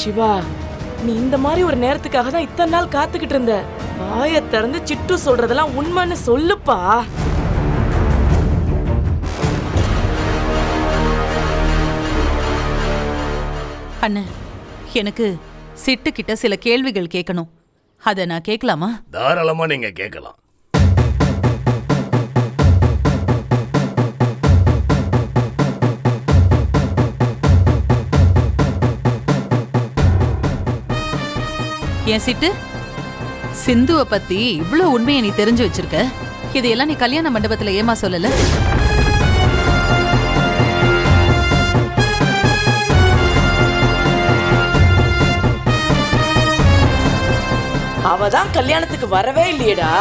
சிவா நீ இந்த மாதிரி ஒரு நேரத்துக்காக தான் இத்தனை நாள் காத்துக்கிட்டு இருந்த. வாயை திறந்து சிட்டு சொல்றதெல்லாம் உண்மைன்னு சொல்லுப்பா. அண்ணன் எனக்கு சிட்டு கிட்ட சில கேள்விகள் கேட்கணும். அதை நான் கேட்கலாமா? தாராளமா நீங்க கேட்கலாம். ஏன் சிட்டு? சிந்துவை பத்தி இவ்வளவு உண்மையை நீ தெரிஞ்சு வச்சிருக்க. இதையெல்லாம் நீ கல்யாண மண்டபத்துல ஏமா சொல்லல? அவதான் கல்யாணத்துக்கு வரவே இல்லையேடா.